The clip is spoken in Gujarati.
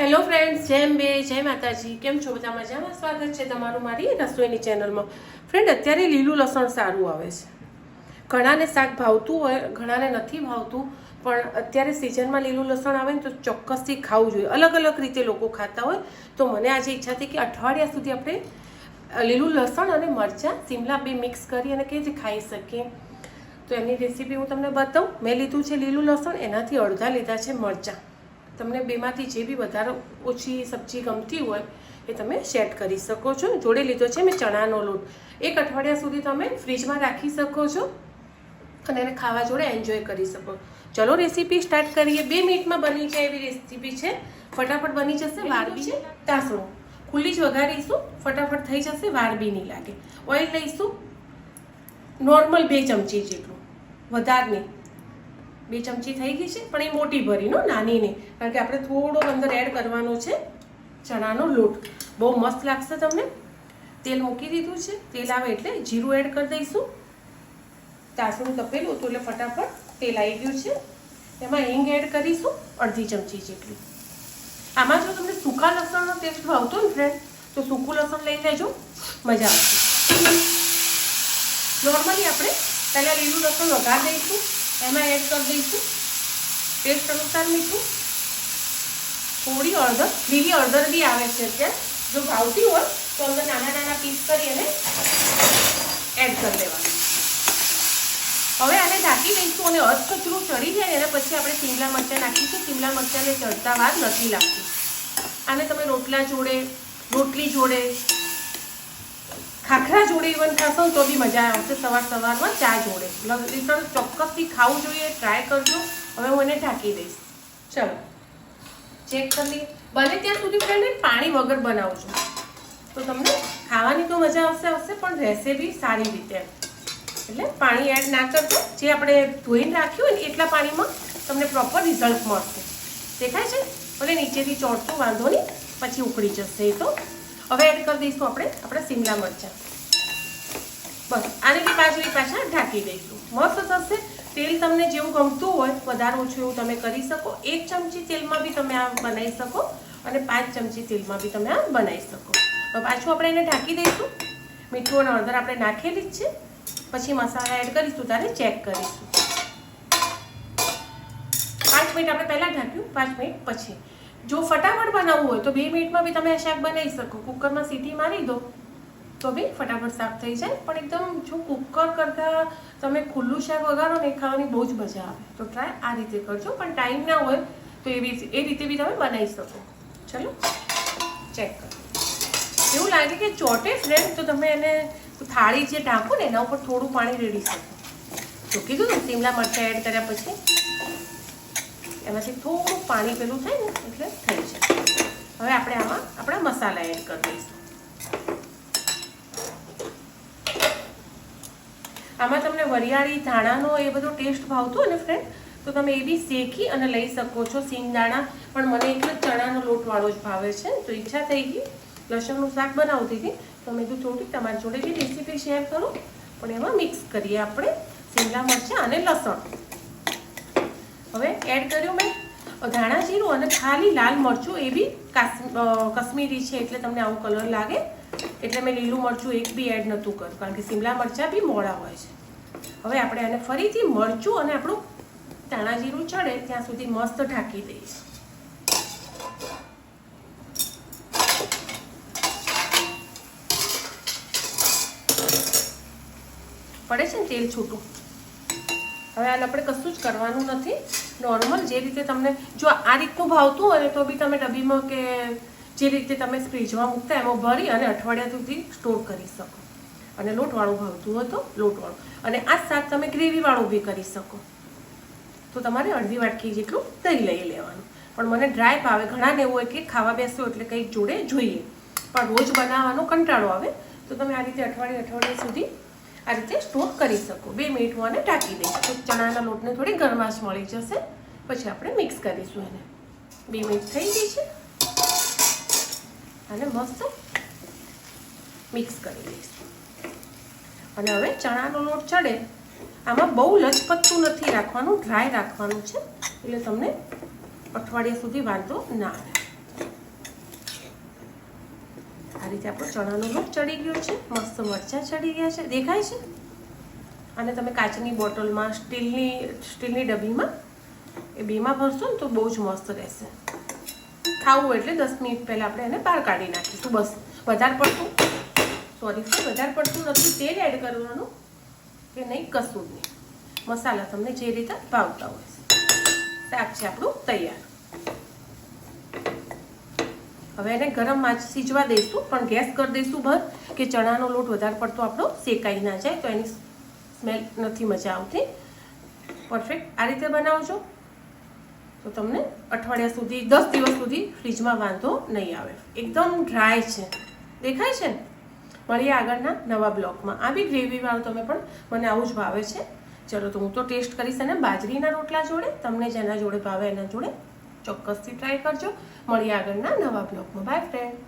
હેલો ફ્રેન્ડ્સ જેમ બે જય માતાજી. કેમ છો બધા મજામાં? સ્વાગત છે તમારું મારી રસોઈની ચેનલમાં ફ્રેન્ડ અત્યારે લીલું લસણ સારું આવે છે. ઘણાને શાક ભાવતું હોય, ઘણાને નથી ભાવતું, પણ અત્યારે સિઝનમાં લીલું લસણ આવે ને તો ચોક્કસથી ખાવું જોઈએ. અલગ અલગ રીતે લોકો ખાતા હોય. તો મને આજે ઈચ્છા થઈ કે અઠવાડિયા સુધી આપણે લીલું લસણ અને મરચાં સિમલા બે મિક્સ કરી અને કઈ રીતે ખાઈ શકીએ. તો એની રેસીપી હું તમને બતાવું. મેં લીધું છે લીલું લસણ, એનાથી અડધા લીધા છે મરચાં. તમને બેમાંથી જે બી વધારે ઓછી સબ્જી ગમતી હોય, એ તમે સેટ કરી શકો છો. જોડે લીધો છે મેં ચણાનો લોટ. એક અઠવાડિયા સુધી તમે ફ્રીજમાં રાખી શકો છો અને એને ખાવા જોડે એન્જોય કરી શકો. ચલો રેસીપી સ્ટાર્ટ કરીએ. બે મિનિટમાં બની જાય એવી રેસીપી છે. ફટાફટ બની જશે વાર બી છે તાસણું. ખુલ્લી જ વઘારીશું. ફટાફટ થઈ જશે વાર બી નહીં લાગે. ઓઇલ લઈશું. નોર્મલ બે ચમચી જેટલું. વધારે નહીં. બે ચમચી થઈ ગઈ છે, પણ એ મોટી ભરીનો નાની નહીં કારણ કે આપણે થોડો અંદર એડ કરવાનો છે ચણાનો લોટ. બહુ મસ્ત લાગશે તમને. તેલ મૂકી દીધું છે. તેલ આવે એટલે જીરું એડ કરી દઈશું. તાસણું તપેલું હતું એટલે ફટાફટ તેલ આવી ગયું છે. એમાં હિંગ એડ કરીશું, અડધી ચમચી જેટલી. આમાં જો તમને સૂકા લસણનો ટેસ્ટ ભાવતો ને ફ્રેન્ડ તો સૂકું લસણ લઈ લેજો. મજા આવશે. નોર્મલી આપણે પહેલાં લીલું લસણ વઘાર દઈશું એમાં એડ કરી દઈશું. ટેસ્ટ અનુસાર મીઠું. થોડી અડધર લીલી અડધર બી આવે છે અત્યારે. જો ભાવતી હોય, તો અંદર નાના નાના પીસ કરી અને એડ કરી દેવાનું. હવે આને ઢાંકી દઈશું અને અધકચરું ચડી જાય એના પછી આપણે શિમલા મરચાં નાખીશું. શિમલા મરચાંને ચડતા વાર નથી લાગતી. આને તમે રોટલા જોડે, રોટલી જોડે ખાખરા જોડે ઇવન ખાશો તો બી મજા આવશે સવાર સવારમાં ચા જોડે. લિટર ચોક્કસથી ખાવું જોઈએ ટ્રાય કરજો. હવે હું એને ઢાંકી દઈશ. ચલો. ચેક કરી લઈએ. બને ત્યાં સુધી ફ્રેન્ડ પાણી વગર બનાવજો તો તમને ખાવાની તો મજા આવશે આવશે, પણ રહેશે બી સારી રીતે. એટલે પાણી એડ ના કરજો. જે આપણે ધોઈને રાખ્યું હોય ને એટલા પાણીમાં તમને પ્રોપર રિઝલ્ટ મળશે. દેખાય છે? ભલે નીચેથી ચોટતું વાંધો નહીં. પછી ઉકળી જશે એ તો. હવે એડ કરી દઈશું આપણે, આપણા શિમલા મરચાં. બસ, આને બી પાછળ પાછા ઢાંકી દઈશું. મસ્ત થશે. તેલ તમને જેવું ગમતું હોય, વધારે ઓછું એવું તમે કરી શકો. એક ચમચી તેલમાં બી તમે આ બનાવી શકો અને પાંચ ચમચી તેલમાં બી તમે આ બનાવી શકો. પાછું આપણે એને ઢાંકી દઈશું. મીઠું અને હળદર આપણે નાખેલી જ છે. પછી મસાલા એડ કરીશું ત્યારે ચેક કરીશું. પાંચ મિનિટ આપણે પહેલાં ઢાંક્યું, પાંચ મિનિટ પછી. જો ફટાફટ બનાવવું હોય તો બે મિનિટમાં બી તમે આ શાક બનાવી શકો. કુકરમાં સીટી મારી દો, તો બી ફટાફટ શાક થઈ જાય. પણ એકદમ જો કુકર કરતાં તમે ખુલ્લું શાક વગાડો ને ખાવાની બહુ જ મજા આવે. તો ટ્રાય આ રીતે કરજો. પણ ટાઈમ ના હોય તો એવી એ રીતે બી તમે બનાવી શકો. ચલો, ચેક કરો. એવું લાગે કે ચોટે ફ્રેન્ડ તો તમે એને થાળી જે ઢાંકો ને, એના ઉપર થોડું પાણી રેડી શકો. તો કીધું ને, શિમલા મરચાં એડ કર્યા પછી. એમાંથી થોડું પાણી પેલું થાય ને, એટલે થઈ જાય. હવે આપણે આમાં આપણા મસાલા એડ કરી દઈશું. આમાં તમને વરિયાળી, ધાણાનો એ બધો ટેસ્ટ ભાવતો ને ફ્રેન્ડ તો તમે એ બી શેકી અને લઈ શકો છો. સિંગદાણા પણ મને એકલો ચણાનો લોટવાળો જ ભાવે છે તો ઈચ્છા થઈ ગઈ. લસણનું શાક બનાવતી હતી, તો મેં કીધું થોડી તમારી જોડે બી રેસીપી શેર કરું. પણ એમાં મિક્સ કરીએ આપણે, શિમલા મરચાં અને લસણ. હવે એડ કર્યું મેં. ધાણા જીરું અને ખાલી લાલ મરચું, એ બી કશ્મીરી છે એટલે તમને આવું કલર લાગે. એટલે મેં લીલું મરચું એક બી એડ નહોતું કર્યું, કારણ કે સિમલા મરચાં બી મોડા હોય છે. હવે આપણે આને ફરીથી મરચું અને આપણું ધાણા જીરું ચડે ત્યાં સુધી મસ્ત ઢાંકી દઈશ. પડે છે ને તેલ છૂટું? હવે આને આપણે કશું જ કરવાનું નથી. નોર્મલ જે રીતે તમને, જો આ રીતનું ભાવતું હોય તો બી તમે ડબ્બીમાં કે જે રીતે તમે ફ્રીજમાં મૂકતા એમાં ભરી અને અઠવાડિયા સુધી સ્ટોર કરી શકો. અને લોટવાળું ભાવતું હોય તો લોટવાળું. અને આ શાક તમે ગ્રેવીવાળું બી કરી શકો. તો તમારે અડધી વાટકી જેટલું દહીં લઈ લેવાનું. પણ મને ડ્રાય ભાવે. ઘણાને એવું હોય કે ખાવા બેસ્યો એટલે કંઈક જોડે જોઈએ. પણ રોજ બનાવવાનો કંટાળો આવે. તો તમે આ રીતે અઠવાડિયે અઠવાડિયે સુધી આ રીતે સ્ટોર કરી શકો. બે મિનિટ હું આને ઢાંકી દઈશું ચણાના લોટને થોડી ગરમાશ મળી જશે. પછી આપણે મિક્સ કરીશું એને. બે મિનિટ થઈ ગઈ છે. અને મસ્ત મિક્સ કરી દઈશું અને હવે ચણાનો લોટ ચડે. આમાં બહુ લચપચતું નથી રાખવાનું, ડ્રાય રાખવાનું છે. એટલે તમને અઠવાડિયા સુધી વાંધો ના આવે. આ રીતે આપણો ચણાનો લોટ ચડી ગયો છે. મસ્ત મરચાં ચડી ગયા છે. દેખાય છે? અને તમે કાચની બોટલમાં, સ્ટીલની સ્ટીલની ડબ્બીમાં, એ બેમાં ભરશો ને તો બહુ જ મસ્ત રહેશે. ખાવું એટલે દસ મિનિટ પહેલાં આપણે એને બહાર કાઢી નાખીશું. બસ. વધારે પડતું સોરી વધારે પડતું નથી, તેલ એડ કરવાનું કે નહીં, કશું નહીં. મસાલા તમને જે રીતે ભાવતા હોય. શાક છે આપણું તૈયાર. હવે એને ગરમમાં સીજવા દઈશું, પણ ગેસ કરી દઈશું બંધ, કે ચણાનો લોટ વધારે પડતો આપણો શેકાઈ ના જાય, તો એની સ્મેલ નથી મજા આવતી. પરફેક્ટ આ રીતે બનાવજો. તો તમને અઠવાડિયા સુધી, દસ દિવસ સુધી ફ્રીજમાં વાંધો નહીં આવે. એકદમ ડ્રાય છે. દેખાય છે? મળીએ આગળના નવા બ્લોકમાં. આવી ગ્રેવીવાળું તમે પણ મને આવું જ ભાવે છે. ચલો, તો હું તો ટેસ્ટ કરીશ અને બાજરીના રોટલા જોડે. તમને જેના જોડે ભાવે એના જોડે ચોક્કસથી ટ્રાય કરજો. મળીએ આગળના નવા બ્લોગમાં. By friend